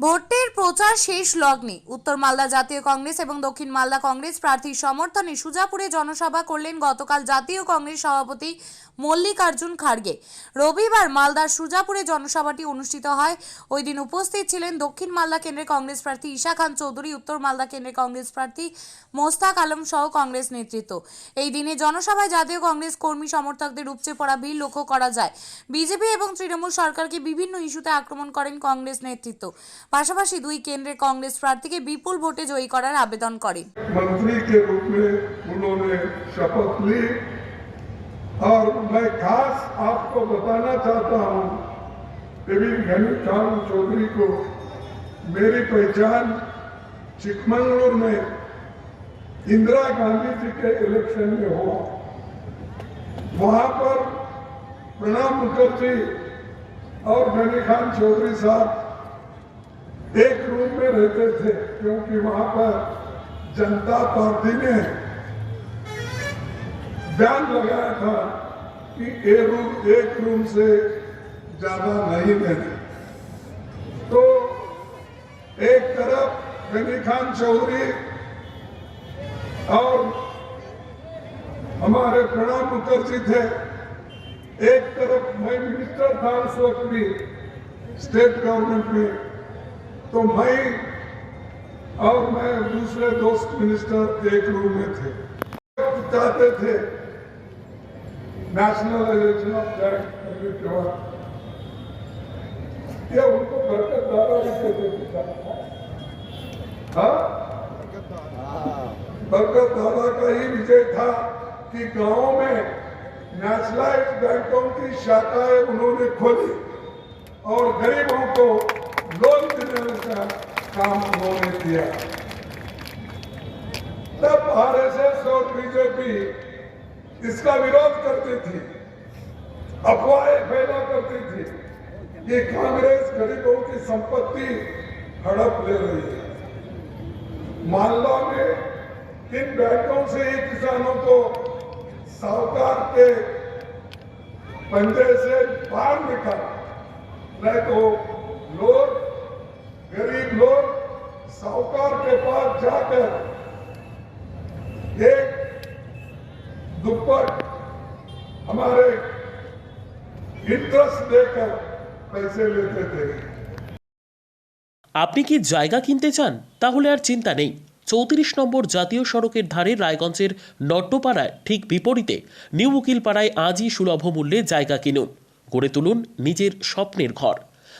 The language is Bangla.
ബോട്ട് প্রচার শেষ লগ্নে। উত্তর মালদা জাতীয় কংগ্রেস এবং দক্ষিণ মালদা কংগ্রেস প্রার্থীর সমর্থনে সুজাপুরে জনসভা করলেন গতকাল জাতীয় কংগ্রেস সভাপতি মল্লিকার্জুন খাড়গে রবিবার মালদার সুজাপুরে জনসভাটি অনুষ্ঠিত হয়। ওই দিন উপস্থিত ছিলেন দক্ষিণ মালদা কেন্দ্রের কংগ্রেস প্রার্থী ঈশা খান চৌধুরী, উত্তর মালদা কেন্দ্রের কংগ্রেস প্রার্থী মোস্তাক আলম সহ কংগ্রেস নেতৃত্ব। এই দিনে জনসভায় জাতীয় কংগ্রেস কর্মী সমর্থকদের উপচে পড়া ভিড় লক্ষ্য করা যায়। বিজেপি এবং তৃণমূল সরকারকে বিভিন্ন ইস্যুতে আক্রমণ করেন কংগ্রেস নেতৃত্ব। পাশাপাশি দুই কেন্দ্রের কংগ্রেস প্রার্থীকে বিপুল ভোটে জয়ী করার আবেদন করেন मंत्री के रूप में उन्होंने शपथ ली और मैं खास आपको बताना चाहता हूं प्रवीण घनी खान चौधरी को मेरी पहचान चिकमंगलुर में इंदिरा गांधी जी के इलेक्शन में हुआ वहां पर प्रणब मुखर्जी और घनी खान चौधरी साहब एक रूम में रहते थे, क्योंकि वहाँ पर जनता पार्टी ने बयान लगाया था कि ये रूम एक रूम से ज़्यादा नहीं देना तो एक तरफ़ गनी खान चौधरी और हमारे प्रणब मुखर्जी थे। एक तरफ़ मैं मिनिस्टर था उस वक्त भी स्टेट गवर्नमेंट में। तो मैं और मैं दूसरे दोस्त मिनिस्टर एक रूम में थे। चाहते थे। नेशनलाइजेशन ऑफ़ बाद ये उनको बरकत दादा भी कहते बरकत दादा का ही विजय था कि गाँव में नेशनलाइज बैंकों की शाखाएँ उन्होंने खोली और गरीबों को दिलाने का काम उन्होंने किया। तब आरएसएस और बीजेपी इसका विरोध करती थी, अफवाहें फैला करती थी कि कांग्रेस गरीबों की संपत्ति हड़प ले रही है। मालदा में इन बैंकों से ही किसानों को साहूकार के पंजे से बाहर निकाला। नहीं तो लोग गरीब लोग साहूकार के पास जाकर एक दुप्पट हमारे इंटरेस्ट देकर पैसे लेते थे আপনি কি জায়গা কিনতে চান তাহলে আর চিন্তা নেই চৌত্রিশ নম্বর জাতীয় সড়কের ধারে রায়গঞ্জের নট্টপাড়ায় ঠিক বিপরীতে নিউ উকিলপাড়ায় আজই সুলভ মূল্যে জায়গা কিনুন গড়ে তুলুন নিজের স্বপ্নের ঘর